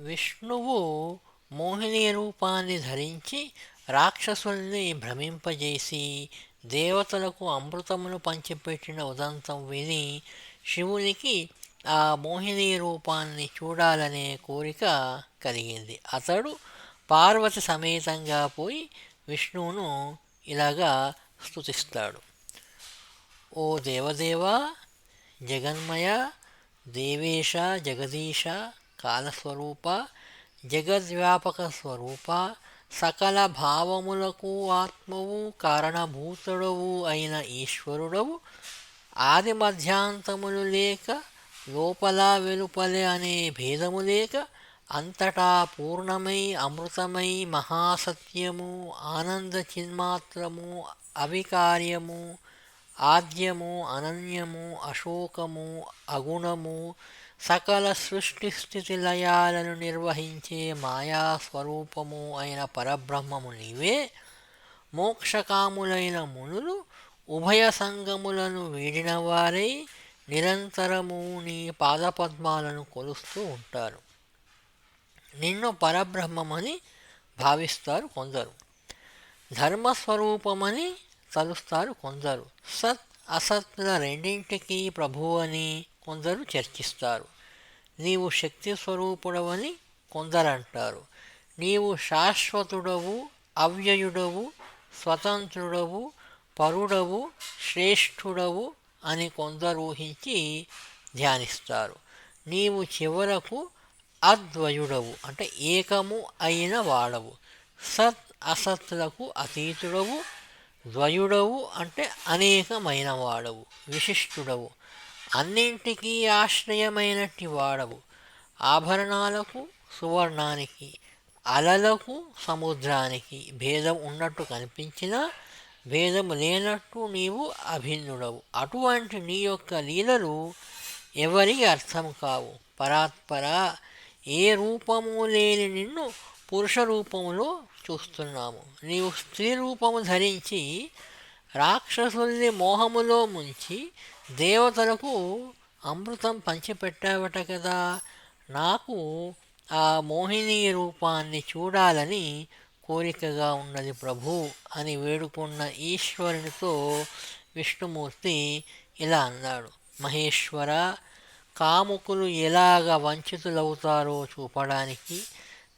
విష్ణువు మోహిని రూపాన్ని ధరించి రాక్షసుల్ని భ్రమింపజేసి దేవతలకు అమృతమును పంచిపెట్టిన ఉదంతం విని శివునికి ఆ మోహిని రూపాన్ని చూడాలనే కోరిక కలిగింది. అతడు పార్వతి సమేతంగా పోయి విష్ణువును ఇలాగా స్తుతిస్తాడు. ఓ దేవదేవా జగన్మయ దేవేశ జగదీశ కాలస్వరూప జగద్వ్యాపక స్వరూప సకల భావములకు ఆత్మవు కారణభూతుడవు అయిన ఈశ్వరుడవు. ఆది మధ్యాంతములు లేక లోపల వెలుపలే అనే భేదము లేక అంతటా పూర్ణమై అమృతమై మహాసత్యము ఆనంద చిన్మాత్రము అవికార్యము ఆద్యము అనన్యము అశోకము అగుణము సకల సృష్టి స్థితి లయాలను నిర్వహించే మాయా స్వరూపము అయిన పరబ్రహ్మము నీవే. మోక్షకాములైన మునులు ఉభయ సంగములను వీడిన వారై నిరంతరము నీ పాదపద్మాలను కొలుస్తూ ఉంటారు. నిన్ను పరబ్రహ్మమని భావిస్తారు కొందరు. ధర్మస్వరూపమని తలుస్తారు కొందరు. సత్ అసత్ల రెండింటికి ప్రభువు అని కొందరు చర్చిస్తారు. నీవు శక్తి స్వరూపుడవని కొందరంటారు. నీవు శాశ్వతుడవు అవ్యయుడవు స్వతంత్రుడవు పరుడవు శ్రేష్ఠుడవు అని కొందరు ఊహించి ధ్యానిస్తారు. నీవు చివరకు అద్వయుడవు అంటే ఏకము అయిన వాడవు. సత్ అసత్లకు అతీతుడవు ద్వయుడవు అంటే అనేకమైన వాడవు విశిష్టుడవు. అన్నింటికీ ఆశ్రయమైనట్టి వాడవు. ఆభరణాలకు సువర్ణానికి అలలకు సముద్రానికి భేదం ఉన్నట్టు కనిపించినా భేదం లేనట్టు నీవు అభిన్నుడవు. అటువంటి నీ యొక్క లీలలు ఎవరికి అర్థం కావు. పరాత్పర ఏ రూపము లేని నిన్ను పురుష రూపములో చూస్తున్నాము. నీవు స్త్రీ రూపము ధరించి రాక్షసుల్ని మోహములో ముంచి దేవతలకు అమృతం పంచిపెట్టావట కదా. నాకు ఆ మోహిని రూపాన్ని చూడాలని కోరికగా ఉన్నది ప్రభు అని వేడుకున్న ఈశ్వరునితో విష్ణుమూర్తి ఇలా అన్నాడు. మహేశ్వర కాముకులు ఎలాగ వంచితులవుతారో చూపడానికి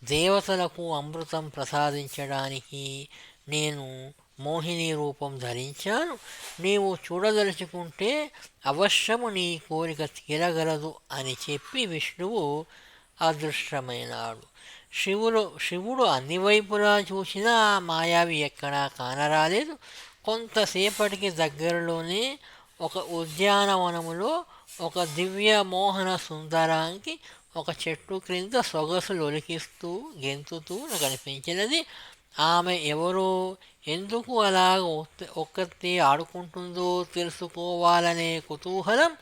దేవతలకు అమృతం ప్రసాదించడానికి నేను మోహిని రూపం ధరించాను నీవు చూడదలుచుకుంటే అవశ్యము నీ కోరిక తీరగలదు అని చెప్పి విష్ణువు అదృష్టమైనాడు. శివుడు శివుడు అన్ని వైపులా చూసినా ఆ మాయావి ఎక్కడా కానరాలేదు. కొంతసేపటికి దగ్గరలోనే ఒక ఉద్యానవనములో ఒక దివ్య మోహన సుందరానికి ఒక చెట్టు క్రింద సొగసులు ఒలికిస్తూ గెంతుతూ కనిపించినది. ఆమె ఎవరో? ఎందుకు అలాగ ఒక్కతే ఆడుకుంటుందో తెలుసుకోవాలనే కుతూహలం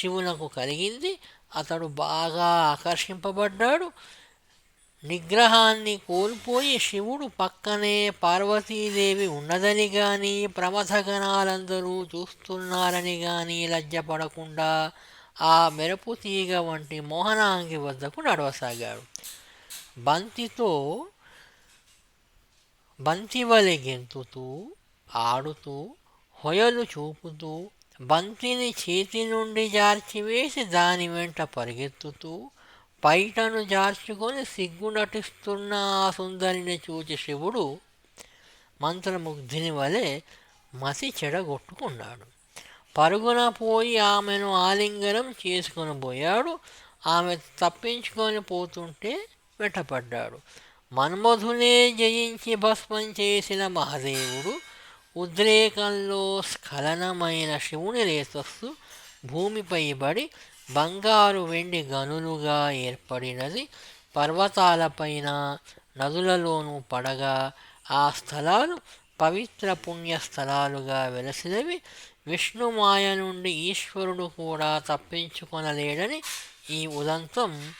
శివునకు కలిగింది. అతడు బాగా ఆకర్షింపబడ్డాడు. నిగ్రహాన్ని కోల్పోయి శివుడు పక్కనే పార్వతీదేవి ఉన్నదని కానీ ప్రమథగణాలందరూ చూస్తున్నారని కానీ లజ్జపడకుండా ఆ మెరుపు తీగ వంటి మోహనాంగి వద్దకు నడవసాగాడు. బంతితో బంతివలె గెంతుతూ ఆడుతూ హొయలు చూపుతూ బంతిని చేతి నుండి జార్చివేసి దాని వెంట పరిగెత్తుతూ పైటను జార్చుకొని సిగ్గు నటిస్తున్న ఆ సుందరిని చూచి శివుడు మంత్రముగ్ధిని వలె మసి చెడగొట్టుకున్నాడు. పరుగున పోయి ఆమెను ఆలింగనం చేసుకొని పోయాడు. ఆమె తప్పించుకొని పోతుంటే వెంటపడ్డాడు. మన్మధునే జయించి భస్మం చేసిన మహాదేవుడు ఉద్రేకంలో స్ఖలనమైన శివుని రేతస్సు భూమిపై పడి బంగారు వెండి గనులుగా ఏర్పడినది. పర్వతాలపైన నదులలోనూ పడగా ఆ స్థలాలు పవిత్ర పుణ్య స్థలాలుగా వెలసినవి. విష్ణుమాయ నుండి ఈశ్వరుడు కూడా తప్పించుకొనలేడని ఈ ఉదంతం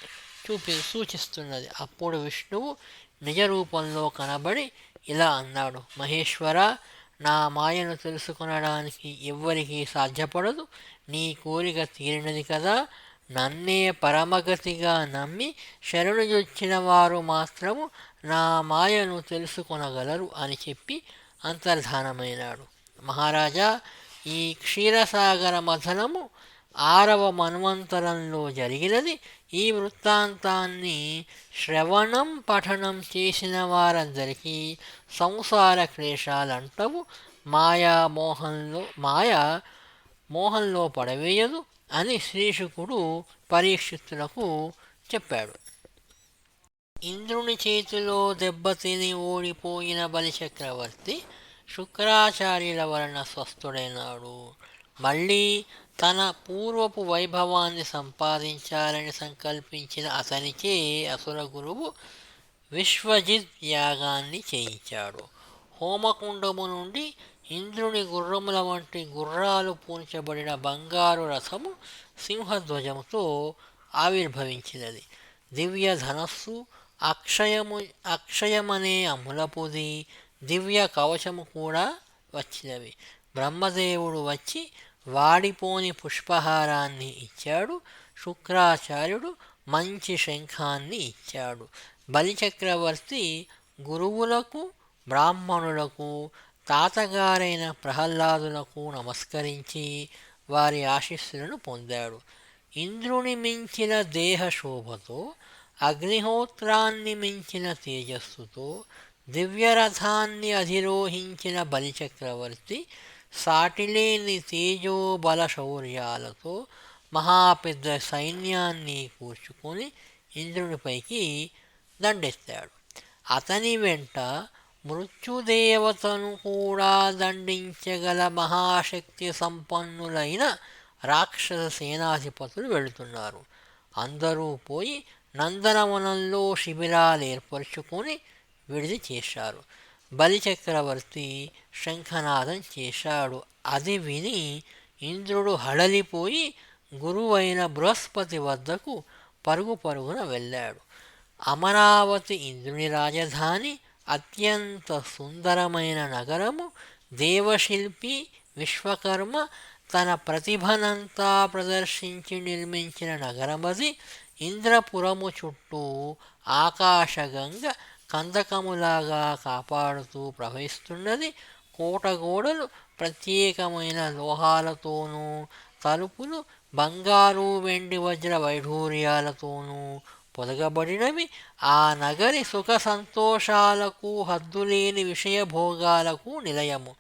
చూపి సూచిస్తున్నది. అప్పుడు విష్ణువు నిజ రూపంలో కనబడి ఇలా అన్నాడు మహేశ్వర నా మాయను తెలుసుకొనడానికి ఎవ్వరికీ సాధ్యపడదు. నీ కోరిక తీరినది కదా. నన్నే పరమగతిగా నమ్మి శరణుజొచ్చిన వారు మాత్రము నా మాయను తెలుసుకొనగలరు అని చెప్పి అంతర్ధానమైనాడు. మహారాజా ఈ క్షీరసాగర మథనము ఆరవ మన్వంతరంలో జరిగినది. ఈ వృత్తాంతాన్ని శ్రవణం పఠనం చేసిన వారందరికీ సంసార క్లేశాలంటవు. మాయా మోహంలో మాయా మోహంలో పడవేయదు అని శ్రీశుకుడు పరీక్షితులకు చెప్పాడు. ఇంద్రుని చేతిలో దెబ్బతిని ఓడిపోయిన బలిచక్రవర్తి శుక్రాచార్యుల వలన స్వస్థుడైనాడు. మళ్ళీ తన పూర్వపు వైభవాన్ని సంపాదించాలని సంకల్పించిన అతనికే అసుర గురువు విశ్వజిత్ యాగాన్ని చేయించాడు. హోమకుండము నుండి ఇంద్రుని గుర్రముల వంటి గుర్రాలు పూల్చబడిన బంగారు రథము సింహధ్వజముతో ఆవిర్భవించినది. దివ్య ధనస్సు అక్షయము అక్షయమనే అములపుది దివ్య కవచము కూడా వచ్చినవి. బ్రహ్మదేవుడు వచ్చి వాడిపోని పుష్పహారాన్ని ఇచ్చాడు. శుక్రాచార్యుడు మంచి శంఖాన్ని ఇచ్చాడు. బలిచక్రవర్తి గురువులకు బ్రాహ్మణులకు తాతగారైన ప్రహ్లాదులకు నమస్కరించి వారి ఆశీస్సులను పొందాడు. ఇంద్రుని మించిన దేహ శోభతో అగ్నిహోత్రాన్ని మించిన తేజస్సుతో దివ్యరథాన్ని అధిరోహించిన బలిచక్రవర్తి సాటిలేని తేజోబల శౌర్యాలతో మహాపెద్ద సైన్యాన్ని కూర్చుకొని ఇంద్రునిపైకి దండెత్తాడు. అతని వెంట మృత్యుదేవతను కూడా దండించగల మహాశక్తి సంపన్నులైన రాక్షస సేనాధిపతులు వెళుతున్నారు. అందరూ పోయి నందనవనంలో శిబిరాలు ఏర్పరచుకొని విడిది చేశారు. బలిచక్రవర్తి శంఖనాదం చేశాడు. అది విని ఇంద్రుడు హడలిపోయి గురువైన బృహస్పతి వద్దకు పరుగు పరుగున వెళ్ళాడు. అమరావతి ఇంద్రుని రాజధాని అత్యంత సుందరమైన నగరము దేవశిల్పి విశ్వకర్మ తన ప్రతిభనంతా ప్రదర్శించి నిర్మించిన నగరమది ఇంద్రపురము చుట్టూ ఆకాశగంగ కందకములాగా కాపాడుతూ ప్రవహిస్తున్నది కోటగోడలు. ప్రత్యేకమైన లోహాలతోనూ తలుపులు బంగారు వెండి వజ్ర వైఢూర్యాలతోనూ పొదగబడినవి. ఆ నగరి సుఖ సంతోషాలకు హద్దులేని విషయభోగాలకు నిలయము.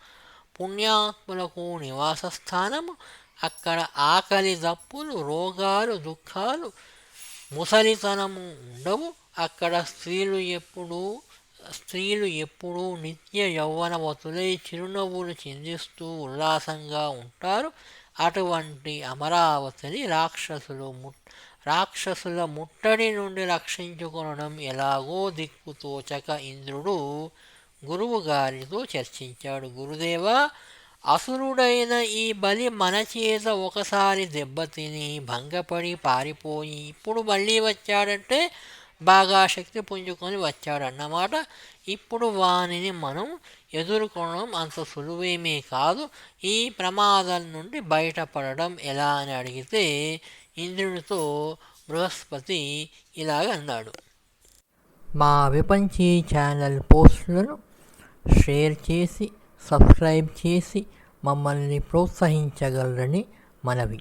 పుణ్యాత్ములకు నివాస స్థానము అక్కడ ఆకలి దప్పులు రోగాలు దుఃఖాలు ముసలితనము ఉండవు. అక్కడ స్త్రీలు ఎప్పుడూ స్త్రీలు ఎప్పుడూ నిత్య యౌవనవతులై చిరునవ్వులు చిందిస్తూ ఉల్లాసంగా ఉంటారు. అటువంటి అమరావతిని రాక్షసులు ము రాక్షసుల ముట్టడి నుండి రక్షించుకొనడం ఎలాగో దిక్కుతోచక ఇంద్రుడు గురువు గారితో చర్చించాడు. గురుదేవ అసురుడైన ఈ బలి మన చేత ఒకసారి దెబ్బతిని భంగపడి పారిపోయి ఇప్పుడు మళ్ళీ వచ్చాడంటే బాగా శక్తి పుంజుకొని వచ్చాడన్నమాట ఇప్పుడు వానిని మనం ఎదుర్కొనడం అంత సులువేమీ కాదు. ఈ ప్రమాదం నుండి బయటపడడం ఎలా అని అడిగితే ఇంద్రునితో బృహస్పతి ఇలాగ అన్నాడు. మా విపంచీ ఛానల్ పోస్టులను షేర్ చేసి సబ్స్క్రైబ్ చేసి మమ్మల్ని ప్రోత్సహించగలరని మనవి.